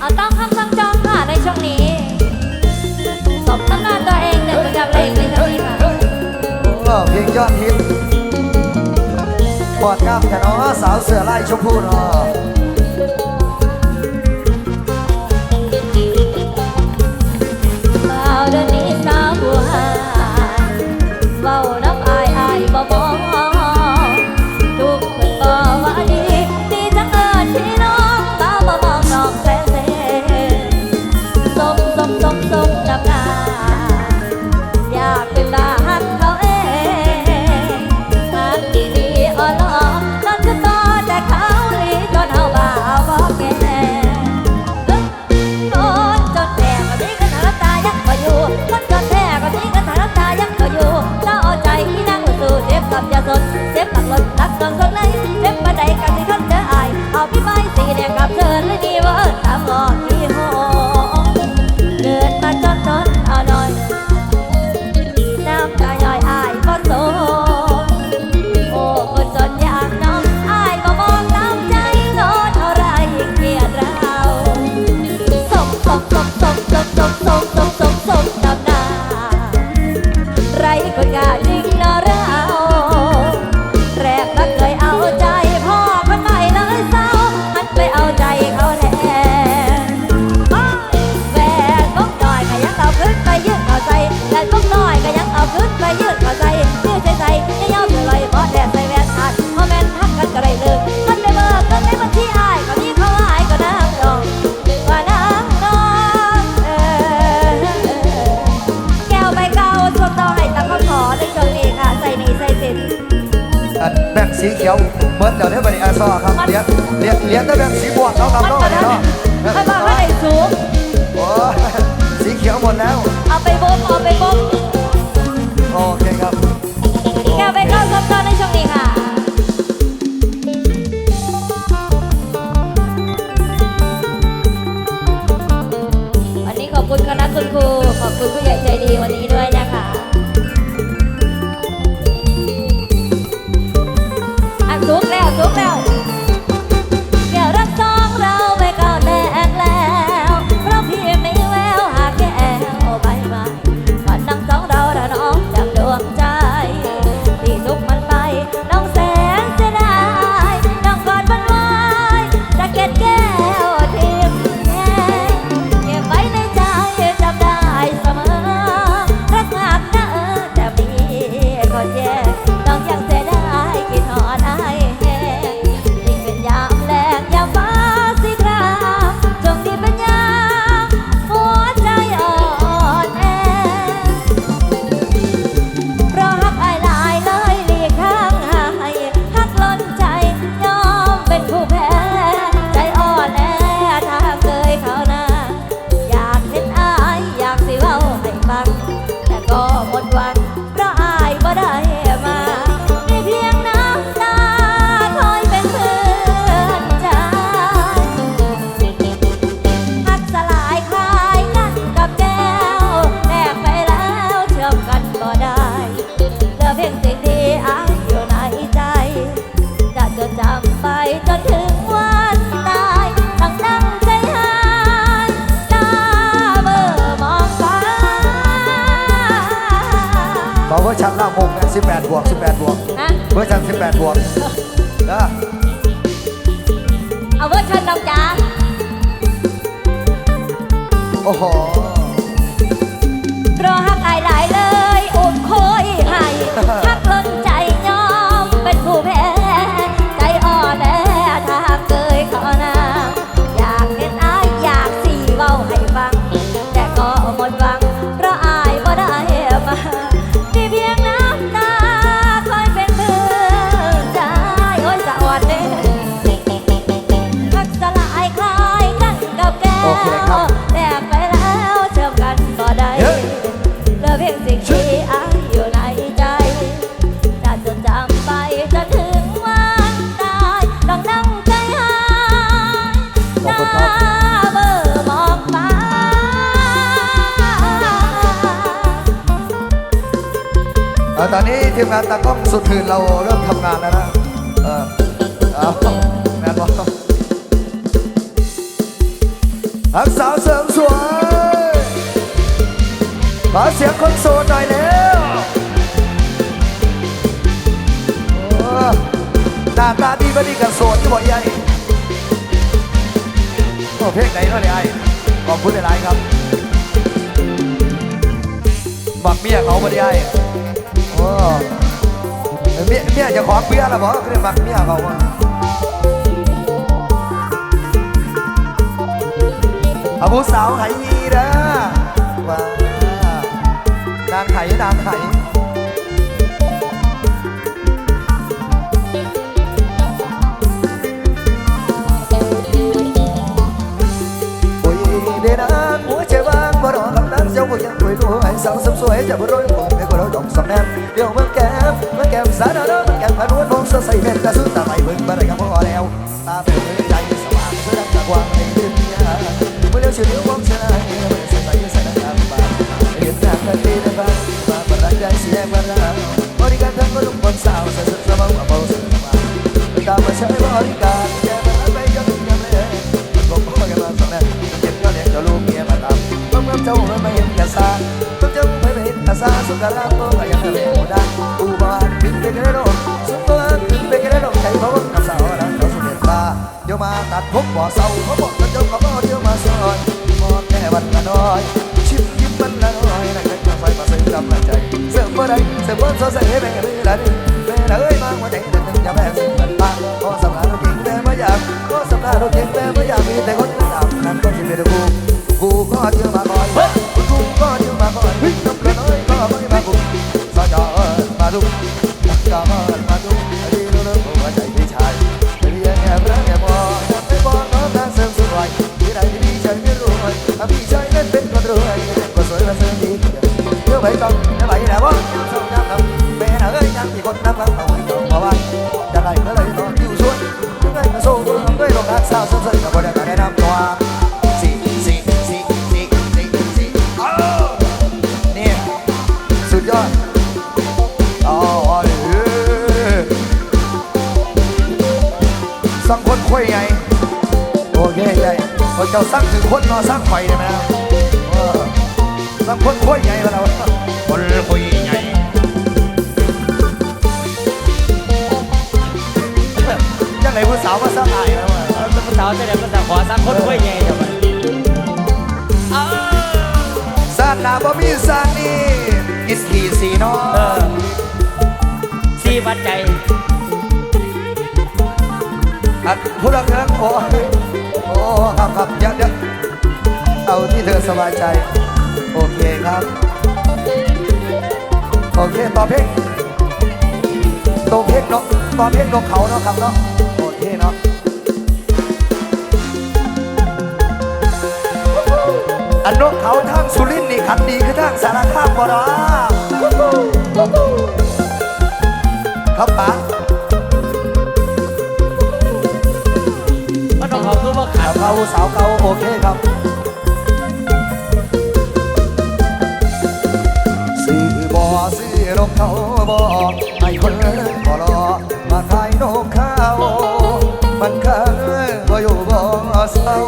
เอาต้องคำสั่งจองค่ะในช่วงนี้สมตำนานตัวเองหนึ่งะดับเพลงในช่วงนี้ค่ะเพลงยอดฮิตปอดกล้ามแต่น้อสาวเสือไล่ชมพูเนาะ สีเขียวเบิร์ดเดี๋ยวได้บริอาซอครับเลี้ยงเลี้ยงเลี้ยงได้แบบสีบวกเน้ะครับเนาะเนาะถ้าบ้าไม่ได้สูงโอ้สีเขียวหมดแล้ว เอาไปบ่มเอาไปบ่ม วอร์ชันหน้ามุม18บวก18บวกฮะ เวอร์ชัน18บวกเออเอาเวอร์ชันดอกจ้าโอ้โหรอฮักอายหลายเลยโอบคอยให้ ทีมงานตากล้องสุดหื่นเราเริ่มทำงานแล้วนะ เออเอาแม่บอลอักสาวเสริมสวยขาเสียงคนโสดหน่อยเร็วหน้าตาดีก็ดีกันโสดที่บอกยัยก็เพลงไหนเนาะเนี่ยไอขอบคุณหลายครับบักเมียเขาบ่ได้ไอ้ อเมียเมียจะขอเบียร์ละบอกก็เลยบักเมียเขาอาผู้สาวไหยีเด้อว้านางไหนางไหโอ้ยเดนาหัวใจว่างบ่รอคำนั้นเจ้าบ่ยังรวยรวยสาวสมสวยจะบ่รวยผมไม่ก็เราดอกสองแนม ก้มสาดาเมื่อแก้มพนวนมองสดใสเม็ดกระสุนตาไปเบิ่งบ่ได้ก็พอแล้วตาเป็นใจสว่างเสื้อดำตะกวางในเดือนยาเมื่อเลี้ยวชื่อเลี้ยวมองเสียないเมื่อเสียใจใส่หน้าบ้านเรียนจากกันที่ได้บ้างมาประดังใจเสียงมาแล้วบริการทั้งคนคนสาวเสียสุดสมองว่าเบาสุดสบายตามมาใช้บริการแกมาไปยังยังเลยบอกพ่อแกมาสอนแม่เก็บก็เลี้ยงเจ้าลูกเมียมาตามเมื่อเจ้าไม่เห็นกระซ่าเมื่อเจ้าไม่เห็นกระซ่าสุดกระร่างก็ยังไม่โหดอูบ้า นถึงเป็นกระโดดสุดบ้านถึงเป็นกระโดดใจเพราะว่ากับสาวนั้นเขาสุดเด็ดบ้าเดี๋ยวมาตัดผมบ่อเศร้าเขาบอกกันเจ้าเขาเดี๋ยวมาสอนมองแค่วันละน้อยชิมยิ้มมันละน้อยนั่งกันไฟมาใส่กำลังใจเสิร์ฟบ่ได้เสิร์ฟบ่สดใสแม่เรือละนี่แม่เอ้ยมาหัวใจเดินหนึ่งอย่าแม่สิ่งมันมาข เจ้าสร้างถึงคนนอสร้างไฟได้ไหมครับเออสร้างคนคุยใหญ่มาแล้วคนคุยใหญ่ยังไงผู้สาวมาสร้างอายแล้ววะภาษาจะได้ภาษาขอสักคนคุยไงเดี๋ยวมันสร้างนาบ่มีสร้างนี่กิสขี่สีน้อเออสี่ปัจจัยอัดผู้รักเงินโอ้ยโอ้ ครับครับเดี๋ยวเดี๋ยวเอาที่เธอสบายใจ โอเคครับ โอเคต่อเพลงตัวเพลงเนาะต่อเพลงนกเขาเนาะครับเนาะโอเคเนาะอันนกเขาทางสุรินทร์นี่ขันดีคือทางสารคามบ่ดอครับป๋าาสาวเก่าโอเคครับซื้อบ่อซื้อรองเท้าบ่ให้คนบ่รอมาทายนกเขามันเคยบ่อยู่บ่เศร้า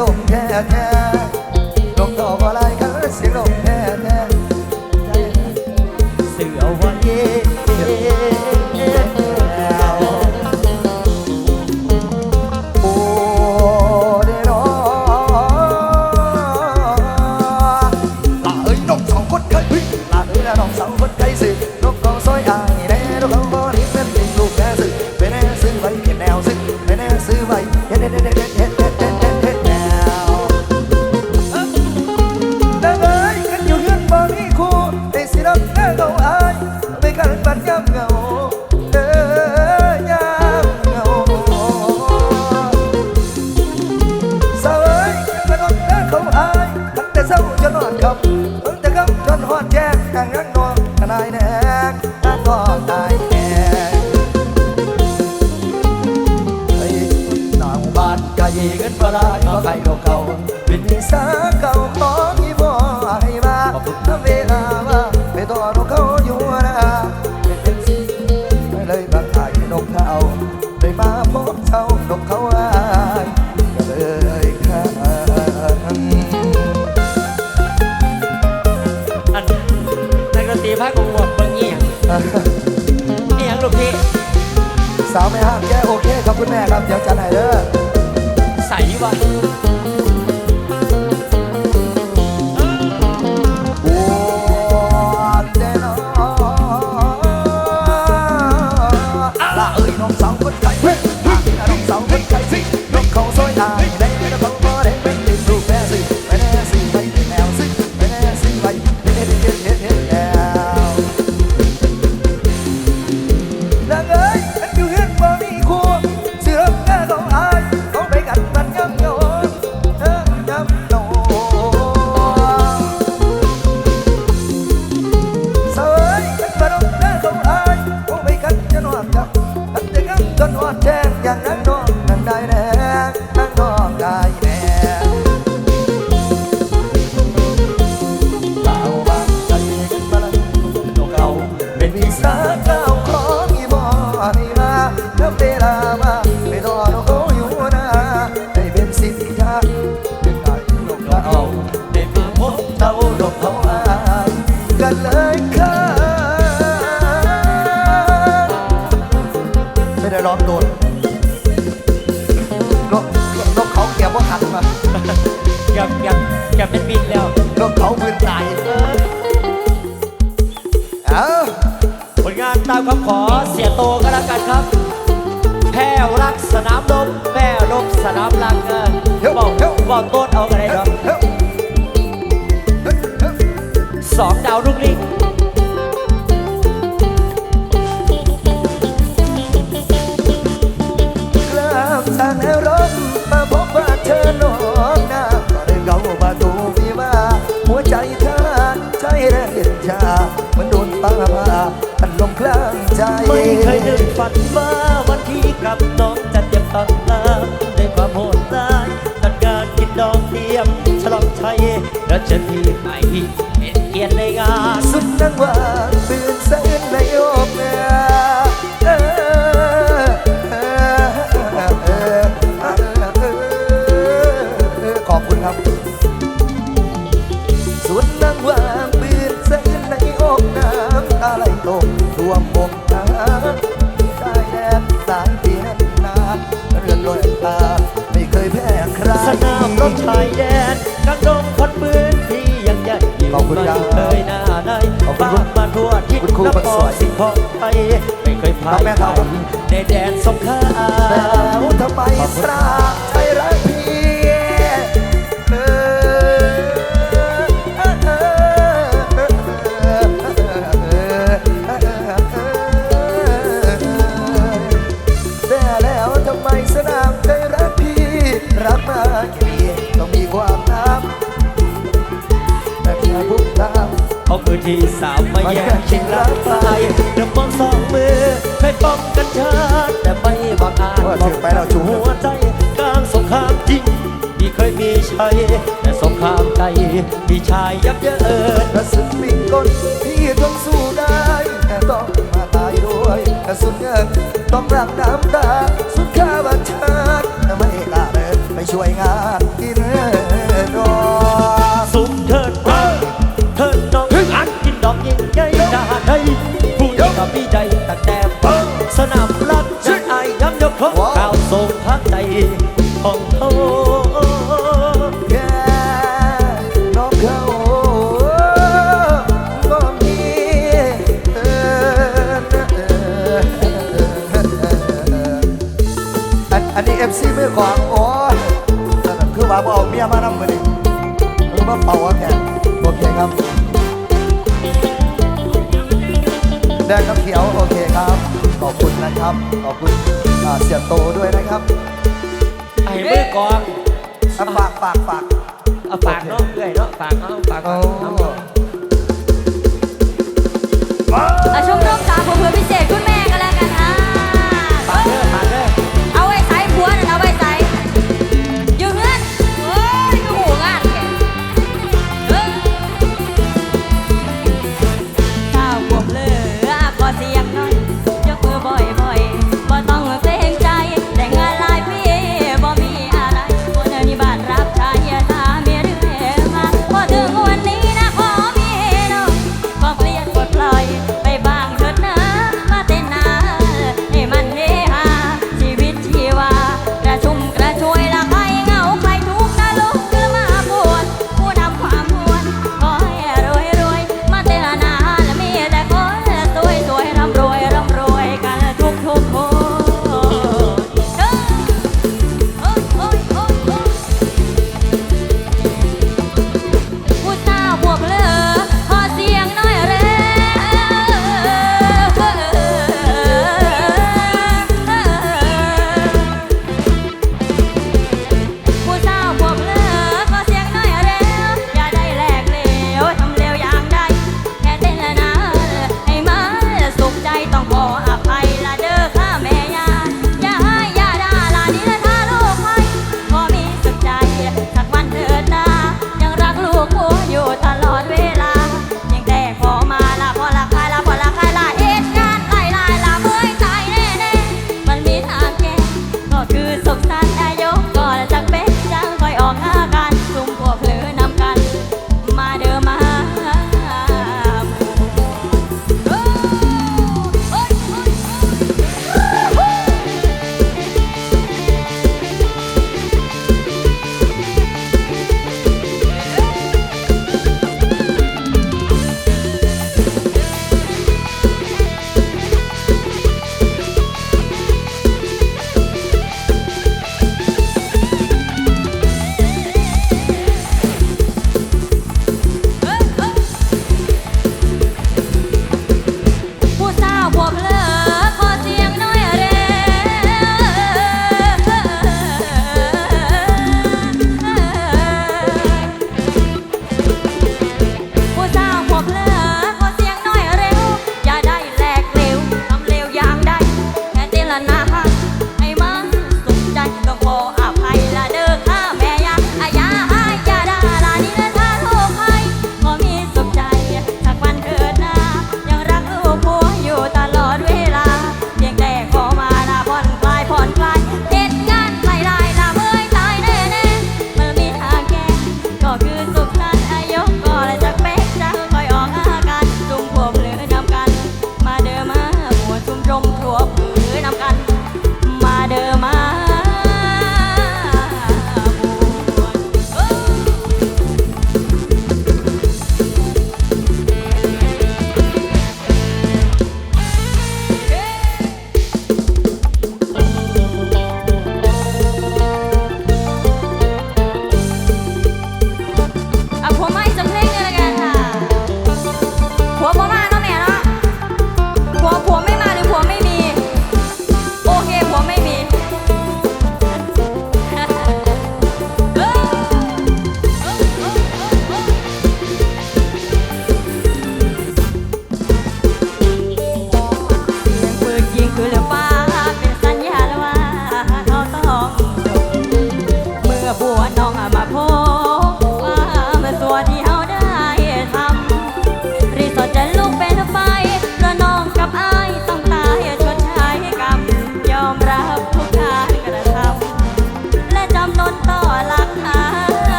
ลมแท้แท้ลมต่อบ่ไรก็เสีลมแท้แท้เสือวันเย่ ตามคำขอเสียโตก็แล้วกันครับ แพ้รักสนามลมแพ้ลมสนามรักเออบอกบอกโต้นเอากันเลยครับเฮ้ยเฮ้ยเฮ้ยสองดาวลูกลิงกลับจากแนวรบมาพบว่าเธอน้องนาก็ได้เกาประตูพี่มาหัวใจเธอใจแรงเย็นชาาพันลมคลั่งใจ ไม่เคยนึกฝันว่าวันที่กับน้องจะเจ็บตังตาในความโหดร้ายจัดการกินดองเทียมฉลองชัยและจะที่ไปเป็นเกียรติในงานสุดนังว่าตื่นเส้นใน คุณครูนคนคสรวยสิ่งของไทยไม่เคยพาน้องแม่เท่าครับในแดนสงคราแล้วมทำไมสรา ที่สามมาแย่งชิงรักตายเดิมมองสองมือเคยป้องกันชาติแต่ไม่บังอาจว่าถือไปแล้วจูหัวใจกลางสงครามจริงที่เคยมีชัยแต่สงครามใจมีชายยับเยินกระสุนปิงก้นพี่ต้องสู้ได้แต่ต้องมาตายด้วยกระสุนเงินต้องรักน้ำตาสุดข้าบัญชาต่ไม่กล้าเดินไปช่วยงานที่ายย้ำยกของข่าวส่งทางใจของเขาแค่น้องเขาก็มีเอออันนี้เอฟซีมือขวางโอ้คือว่าบ่เอาเมียมานำมือนี่คือมาเป่าอะแกโอเคครับแดงกับเขียวโอเคครับ ขอบคุณนะครับ ขอบคุณ อ่าเสียโตด้วยนะครับไอ้มือกองอะฝากฝากฝาก เอาฝากเนาะเอื่อยเนาะฝากเนาะฝากโอ้เอาอาชมรมสาวเพื่อพิเศษคุณ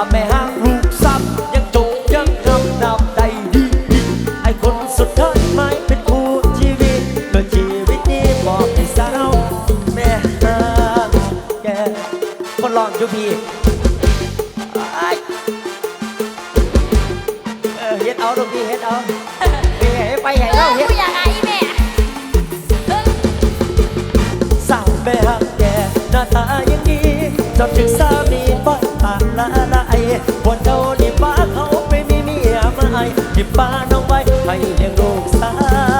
าแม่ห้างลูกซับยังจบยังทำนับใดดีไอคนสุดท้ายไม่เป็นผู้ชีวิตเมื่อชีวิตนี้บอกให้สาวแม่ห้างแกคนลองอยู่พี่เฮ็ดเอาดูพี่เฮ็ดเอาพี่ให้ไปให้เราเฮ็ดอยากไอแม่สาวแม่ห้างแกหน้าตาอย่างนี้จอดถึงสา วันเดานี่ป้าเขาไปมีเมียใไม่ที่ป้าน้องไว้ให้เลี้ยงลูกสาว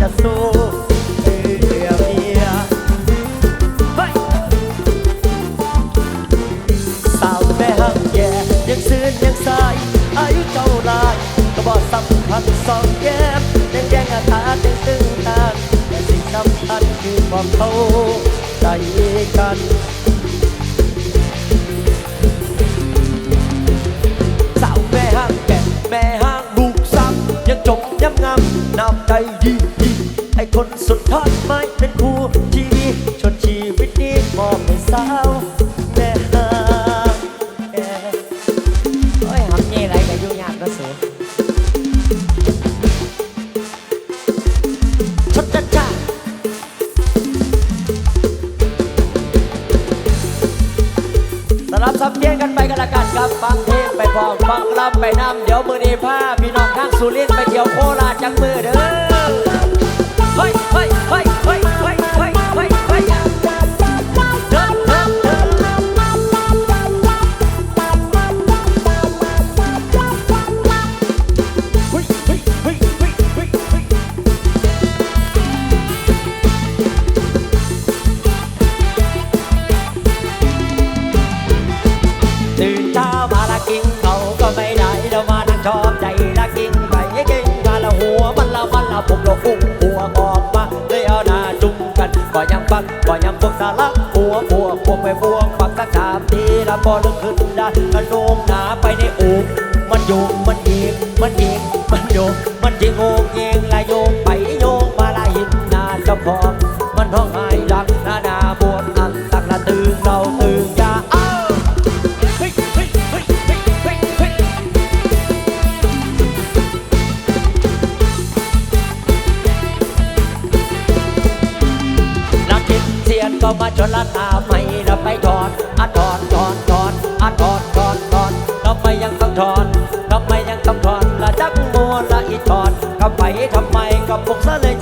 จะสู้เพื่อเมียสาวแม่ห้างแย่ยังซื้อยังสาย อายุเก่าลายก็บอกสำคัญสองแย้มแดงแดงอาตาแดงตึงตาแต่สิ่งสำคัญคือความเข้าใจกันม่ห้างแก่แม่ห้างลูกซ้ำยังจบย้ำงามน้ำใจดี ทนสุดทอดไม่เป็นคู่ชีวิตชนชีวิตนี้มอบให้สาวแม่หางแม่โอ้ยหำเย่ไรกับยุ่งยากก็สูชดจัดจ้าสำหรับสับเพียนกันไปกันละกันครับฟังเพลงไปพร้อมฟังรำไปนำเดี๋ยวมือนี้ผ้าพี่น้องทางสุรินไปเที่ยวโคราชจังมือเด้อ พอลึกขึ้นได้กระโดงหนาไปในอกมันโยงมันเองมันเองมันโยงมันเองโงเง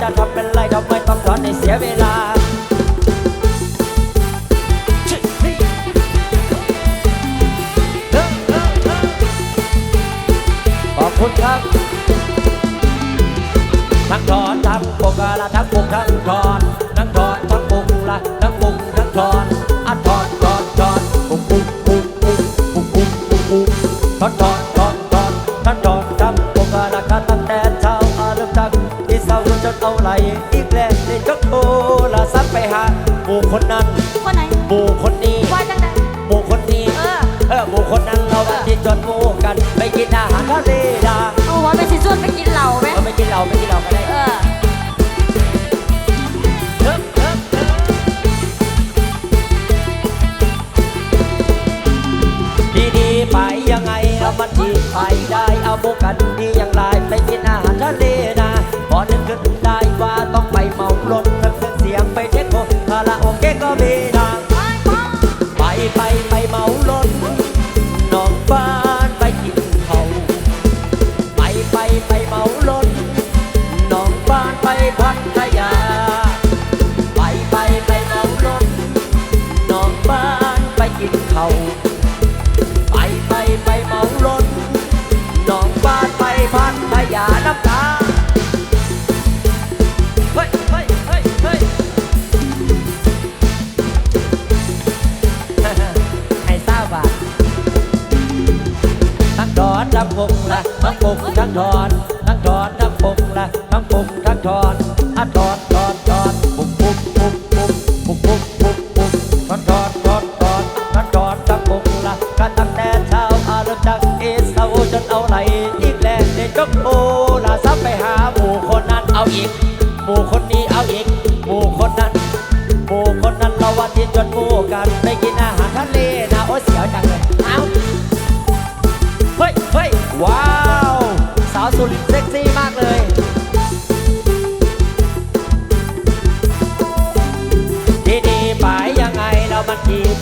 จะทำเป็นไรทำไมต้องสอนให้เสียเวล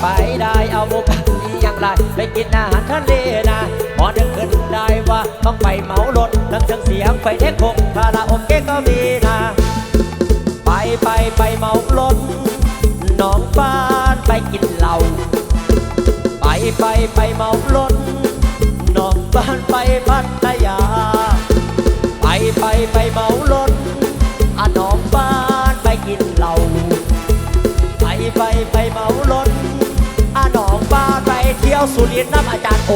ไปได้เอาบุกนี่อย่างไรไปกินอาหารทะเลนะพอดึกขึ้นได้ว่าต้องไปเมารถทั้งเครื่องเสียงไปเท็กคงคาราโอเกะก็มีนะ ไปไปไปเมารถน้องบ้านไปกินเหล้าไปไปไปเมารถน้องบ้านไปพัทยา ไปไปไปเมา สุรินทร์นับอาจารย์โอ